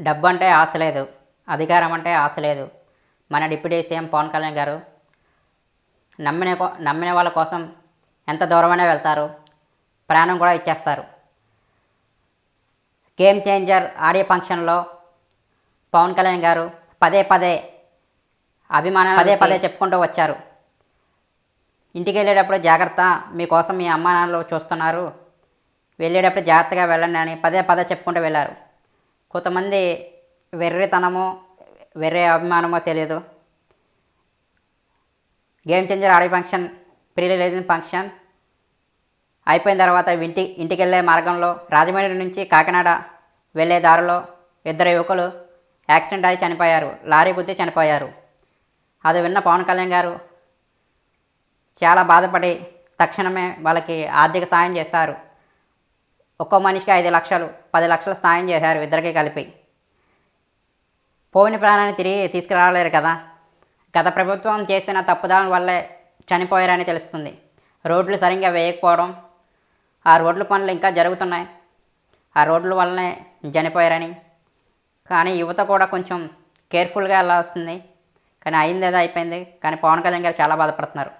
డబ్బు అంటే ఆశ లేదు అధికారం అంటే ఆశ లేదు. మన డిప్యూటీ సీఎం పవన్ కళ్యాణ్ గారు నమ్మిన కో- నమ్మిన వాళ్ళ కోసం ఎంత దూరమైనా వెళ్తారు ప్రాణం కూడా ఇచ్చేస్తారు. గేమ్ చేంజర్ ఆడియో ఫంక్షన్లో పవన్ కళ్యాణ్ గారు పదే పదే అభిమాన పదే పదే చెప్పుకుంటూ వచ్చారు. ఇంటికి వెళ్ళేటప్పుడు జాగ్రత్త మీకోసం మీ అమ్మానాన్నలు చూస్తున్నారు. వెళ్ళేటప్పుడు జాగ్రత్తగా వెళ్ళండి అని పదే పదే చెప్పుకుంటూ వెళ్ళారు. కొంతమంది వెర్రితనమో వెర్రి అభిమానమో తెలియదు. Game changer audio function pre releasing function అయిపోయిన తర్వాత ఇంటి ఇంటికి వెళ్ళే మార్గంలో రాజమండ్రి నుంచి కాకినాడ వెళ్ళే దారిలో ఇద్దరు యువకులు యాక్సిడెంట్ అయి చనిపోయారు లారీ గుద్ది చనిపోయారు. అది విన్న పవన్ కళ్యాణ్ గారు చాలా బాధపడి తక్షణమే వాళ్ళకి ఆర్థిక సాయం చేశారు. ఒక్కో మనిషికి ఐదు లక్షలు పది లక్షలు సాయం చేశారు ఇద్దరికి కలిపి. పోయిన ప్రాణాన్ని తిరిగి తీసుకురాలేరు కదా. గత ప్రభుత్వం చేసిన తప్పుదాని వల్లే చనిపోయారని తెలుస్తుంది. రోడ్లు సరిగ్గా వేయకపోవడం ఆ రోడ్ల పనులు ఇంకా జరుగుతున్నాయి. ఆ రోడ్ల వల్లనే చనిపోయారని. కానీ యువత కూడా కొంచెం కేర్ఫుల్గా వెళ్ళాల్సింది. కానీ అయింది ఏదో అయిపోయింది. కానీ పవన్ కళ్యాణ్ గారు చాలా బాధపడుతున్నారు.